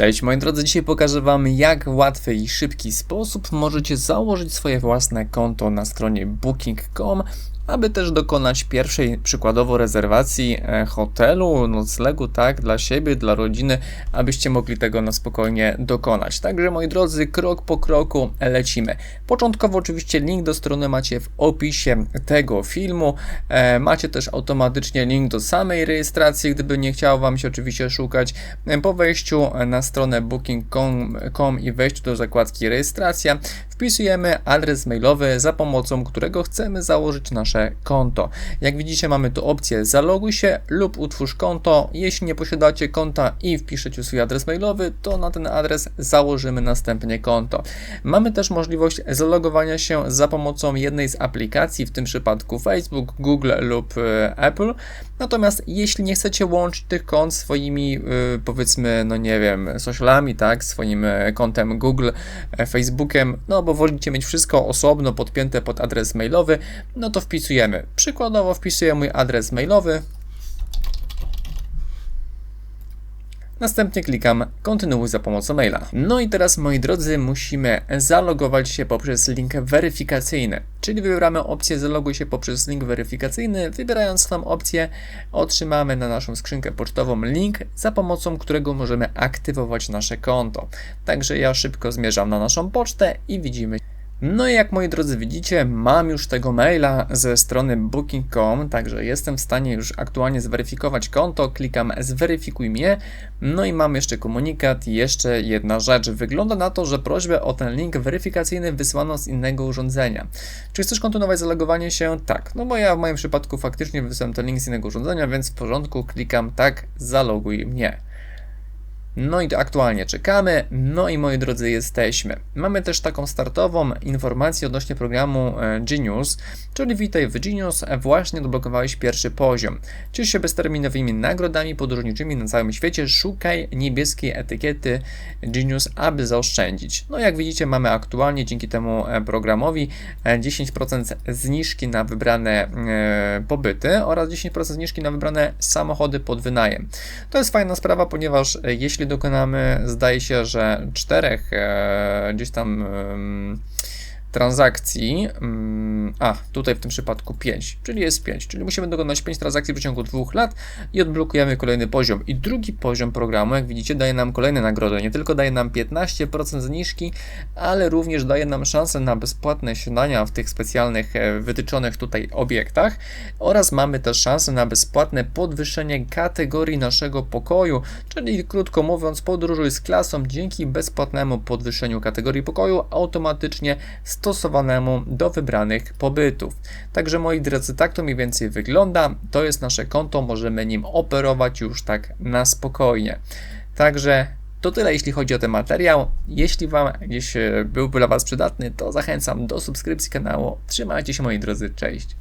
Cześć moi drodzy, dzisiaj pokażę Wam jak łatwy i szybki sposób możecie założyć swoje własne konto na stronie booking.com aby też dokonać pierwszej przykładowo rezerwacji e, hotelu, noclegu, tak, dla siebie, dla rodziny, abyście mogli tego na spokojnie dokonać. Także moi drodzy, krok po kroku lecimy. Początkowo oczywiście link do strony macie w opisie tego filmu. E, macie też automatycznie link do samej rejestracji, gdyby nie chciało Wam się oczywiście szukać. E, po wejściu na stronę booking.com i wejściu do zakładki rejestracja, wpisujemy adres mailowy, za pomocą którego chcemy założyć nasze konto. Jak widzicie mamy tu opcję zaloguj się lub utwórz konto. Jeśli nie posiadacie konta i wpiszecie swój adres mailowy, to na ten adres założymy następnie konto. Mamy też możliwość zalogowania się za pomocą jednej z aplikacji, w tym przypadku Facebook, Google lub e, Apple. Natomiast jeśli nie chcecie łączyć tych kont swoimi e, powiedzmy, no nie wiem, socialami, tak, swoim e, kontem Google, Facebookiem, no bo wolicie mieć wszystko osobno podpięte pod adres mailowy, no to wpisujemy. Przykładowo wpisuję mój adres mailowy. Następnie klikam kontynuuj za pomocą maila. No i teraz moi drodzy musimy zalogować się poprzez link weryfikacyjny. Czyli wybieramy opcję zaloguj się poprzez link weryfikacyjny. Wybierając tą opcję otrzymamy na naszą skrzynkę pocztową link za pomocą którego możemy aktywować nasze konto. Także ja szybko zmierzam na naszą pocztę i widzimy no i jak moi drodzy widzicie, mam już tego maila ze strony booking.com, także jestem w stanie już aktualnie zweryfikować konto, klikam zweryfikuj mnie, no i mam jeszcze komunikat jeszcze jedna rzecz. Wygląda na to, że prośbę o ten link weryfikacyjny wysłano z innego urządzenia. Czy chcesz kontynuować zalogowanie się? Tak, no bo ja w moim przypadku faktycznie wysłałem ten link z innego urządzenia, więc w porządku, klikam tak, zaloguj mnie. No i aktualnie czekamy. No i moi drodzy, jesteśmy. Mamy też taką startową informację odnośnie programu e, Genius, czyli witaj w Genius, e, właśnie odblokowałeś pierwszy poziom. Ciesz się bezterminowymi nagrodami podróżniczymi na całym świecie, szukaj niebieskiej etykiety Genius, aby zaoszczędzić. No jak widzicie, mamy aktualnie dzięki temu e, programowi 10% zniżki na wybrane pobyty oraz 10% zniżki na wybrane samochody pod wynajem. To jest fajna sprawa, ponieważ jeśli dokonamy, zdaje się, że czterech e, gdzieś tam transakcji, mm, a tutaj w tym przypadku 5, czyli jest 5, czyli musimy dokonać 5 transakcji w przeciągu 2 lat i odblokujemy kolejny poziom. I drugi poziom programu, jak widzicie, daje nam kolejne nagrody. Nie tylko daje nam 15% zniżki, ale również daje nam szansę na bezpłatne śniadania w tych specjalnych e, wytyczonych tutaj obiektach oraz mamy też szansę na bezpłatne podwyższenie kategorii naszego pokoju, czyli krótko mówiąc, podróżuj z klasą dzięki bezpłatnemu podwyższeniu kategorii pokoju automatycznie stosowanemu do wybranych pobytów. Także moi drodzy, tak to mniej więcej wygląda. To jest nasze konto, możemy nim operować już tak na spokojnie. Także to tyle, jeśli chodzi o ten materiał. Jeśli Wam gdzieś e, byłby dla Was przydatny, to zachęcam do subskrypcji kanału. Trzymajcie się moi drodzy, cześć.